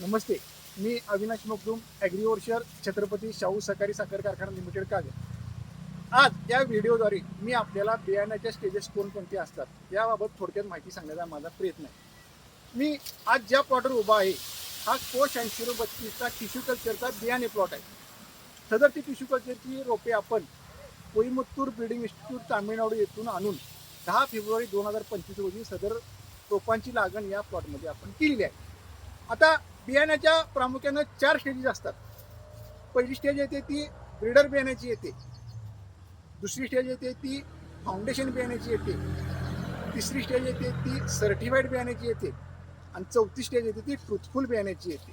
नमस्ते. मी अविनाश मकदूम ॲग्रिओर्शर छत्रपती शाहू सहकारी साखर कारखाना लिमिटेड कागद. आज या व्हिडिओद्वारे मी आपल्याला बियाण्याच्या स्टेजेस कोणकोणते असतात याबाबत थोडक्यात माहिती सांगण्याचा माझा प्रयत्न आहे. मी आज ज्या प्लॉटवर उभा आहे हा कोश ऐंशी बत्तीसचा टिश्यू कल्चरचा बियाणे प्लॉट आहे. सदर ती टिश्यू कल्चरची रोपे आपण कोईमुत्तूर ब्रिडिंग इन्स्टिट्यूट तामिळनाडू येथून आणून दहा फेब्रुवारी दोन हजार पंचवीस रोजी सदर रोपांची लागण या प्लॉटमध्ये आपण केलेली आहे. आता बियाण्याच्या प्रामुख्यानं चार स्टेजेस असतात. पहिली स्टेज येते ती ब्रीडर बियाण्याची येते. दुसरी स्टेज येते ती फाउंडेशन बियाण्याची येते. तिसरी स्टेज येते ती सर्टिफाईड बियाण्याची येते. आणि चौथी स्टेज येते ती ट्रुथफुल बियाण्याची येते.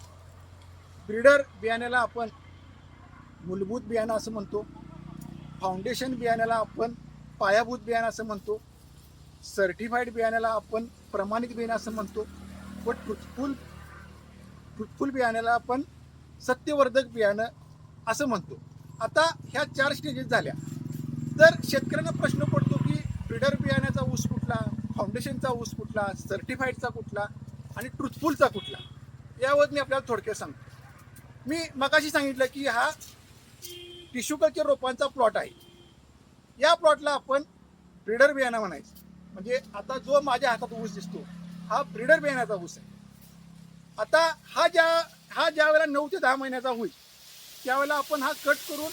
ब्रीडर बियाण्याला आपण मूलभूत बियाणं असं म्हणतो. फाउंडेशन बियाण्याला आपण पायाभूत बियाणं असं म्हणतो. सर्टिफाईड बियाण्याला आपण प्रमाणित बियाणं असं म्हणतो. व ट्रुथफुल ट्रुथफुल बियाण्याला आपण सत्यवर्धक बियाणं असं म्हणतो. आता ह्या चार स्टेजेस झाल्या. तर शेतकऱ्यांना प्रश्न पडतो की ब्रिडर बियाण्याचा ऊस कुठला फाउंडेशनचा ऊस कुठला सर्टिफाईडचा कुठला आणि ट्रुथफुलचा कुठला यावर मी आपल्याला थोडक्यात सांगतो. मी मगाशी सांगितलं की हा टिश्यू कल्चर रोपांचा प्लॉट आहे. या प्लॉटला आपण ब्रिडर बियाणं म्हणायचं. म्हणजे आता जो माझ्या हातात ऊस दिसतो हा ब्रिडर बियाण्याचा ऊस आहे. आता हा ज्या हा ज्या वेळेला नऊ ते दहा महिन्याचा होईल त्यावेळेला आपण हा कट करून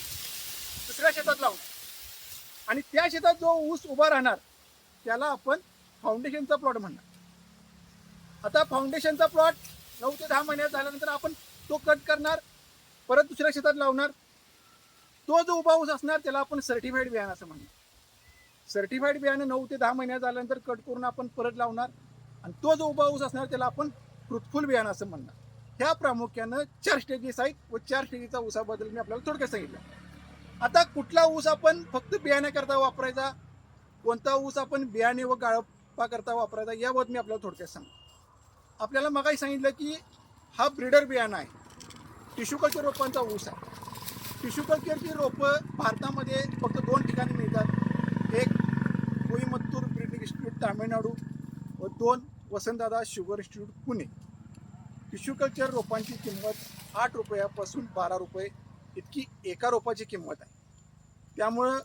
दुसऱ्या शेतात लावू. आणि त्या शेतात जो ऊस उभा राहणार त्याला आपण फाउंडेशनचा प्लॉट म्हणणार. आता फाउंडेशनचा प्लॉट नऊ ते दहा महिन्यात झाल्यानंतर आपण तो कट करणार परत दुसऱ्या शेतात लावणार. तो जो उभा ऊस असणार त्याला आपण सर्टिफाईड बियाणं असं म्हणणार. सर्टिफाईड बियाणं नऊ ते दहा महिन्यात झाल्यानंतर कट करून आपण परत लावणार. आणि तो जो उभा ऊस असणार त्याला आपण ट्रुथफुल बियाणं असं म्हणणार ह्या प्रामुख्यानं चार स्टेजेस आहेत व चार स्टेजीचा ऊसाबद्दल मी आपल्याला थोडक्यात सांगितलं. आता कुठला ऊस आपण फक्त बियाण्याकरता वापरायचा? कोणता ऊस आपण बियाणे व गाळपाकरता वापरायचा? याबद्दल मी आपल्याला थोडक्यात सांगतो. आपल्याला मगाही सांगितलं की हा ब्रिडर बियाणं आहे. टिश्यू कल्चर रोपांचा ऊस आहे. टिश्यू कल्चरची रोपं भारतामध्ये फक्त दोन ठिकाणी मिळतात. एक कोईमत्तूर ब्रिडिंग इन्स्टिट्यूट तामिळनाडू व दोन Vasantdada sugar institute Pune. Tissue culture रोपांची किंमत आठ रुपयापासून बारा रुपये इतकी एका रोपाची किंमत आहे. त्यामुळं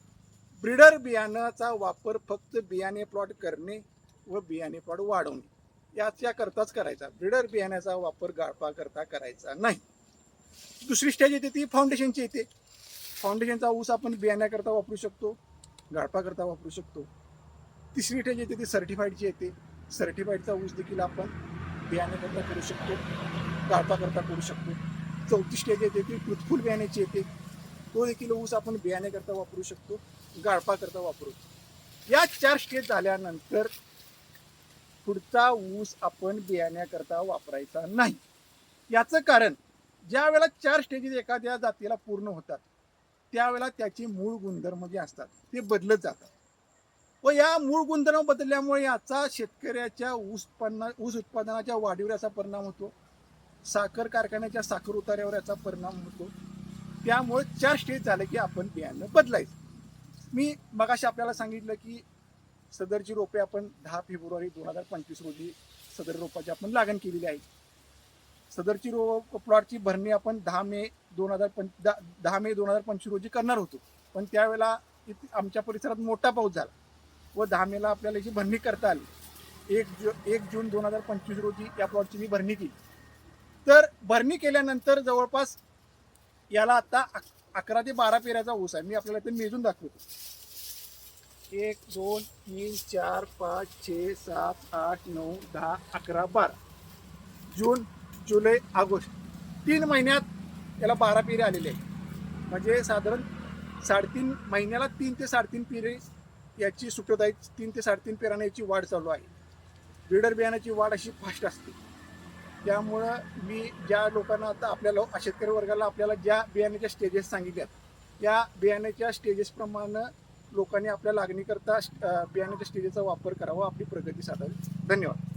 ब्रिडर बियाण्याचा वापर फक्त बियाणे प्लॉट करणे व बियाणे प्लॉट वाढवणे याच्याकरताच करायचा. ब्रिडर बियाण्याचा वापर गाळपाकरता करायचा नाही. दुसरी स्टेज येते ती फाउंडेशनची येते. फाउंडेशनचा ऊस आपण बियाण्याकरता वापरू शकतो गाळपाकरता वापरू शकतो. तिसरी स्टेज येते ती सर्टिफाईडची येते. सर्टिफाईडचा ऊस देखील आपण बियाण्याकरता करू शकतो गाळपाकरता करू शकतो. चौथी स्टेज येते ती ट्रुथफुल बियाण्याची येते. तो देखील ऊस आपण बियाण्याकरता वापरू शकतो गाळपाकरता वापरू या चार स्टेज झाल्यानंतर पुढचा ऊस आपण बियाण्याकरता वापरायचा नाही. याचं कारण ज्या वेळेला चार स्टेजेस एखाद्या जातीला पूर्ण होतात त्यावेळेला त्याचे मूळ गुणधर्म जे असतात ते बदलत जातात. व या मूळ गुणधर्म बदलल्यामुळे याचा शेतकऱ्याच्या ऊस उत्पन्न ऊस उत्पादनाच्या वाढीवर याचा परिणाम होतो. साखर कारखान्याच्या साखर उतार्यावर याचा परिणाम होतो. त्यामुळे चार स्टेज झालं की आपण बियाणं बदलायचं. मी मगाशी आपल्याला सांगितलं की सदरची रोपे आपण दहा फेब्रुवारी दोन हजार पंचवीस रोजी सदर रोपाची आपण लागण केलेली आहे. सदरची रो प्लॉटची भरणी आपण दहा मे दोन हजार पं दहा मे दोन हजार पंचवीस रोजी करणार होतो. पण त्यावेळेला इथे आमच्या परिसरात मोठा पाऊस झाला. व दहा मेला आपल्याला याची भरणी करता आली. एक जु एक जून दोन हजार पंचवीस रोजी या प्लॉटची मी भरणी केली. तर भरणी केल्यानंतर जवळपास याला आता अक- अकरा ते बारा पेऱ्याचा ऊस आहे. मी आपल्याला इथे मेजून दाखवतो. एक दोन तीन चार पाच छे सात आठ नऊ दहा अकरा बारा. जून जुलै ऑगस्ट. तीन महिन्यात याला बारा पेरे आलेले आहेत. म्हणजे साधारण साडेतीन महिन्याला तीन ते साडेतीन पेरे याची सुटत तीन ते साडेतीन पेराने याची वाढ चालू आहे. ब्रिडर बियाण्याची वाढ अशी फास्ट असते. त्यामुळं मी ज्या लोकांना आता आपल्याला शेतकरी वर्गाला आपल्याला ज्या बियाण्याच्या स्टेजेस सांगितल्यात त्या बियाण्याच्या स्टेजेसप्रमाणे लोकांनी आपल्या लागणीकरता बियाण्याच्या स्टेजेसचा वापर करावा आपली प्रगती साधावी. धन्यवाद.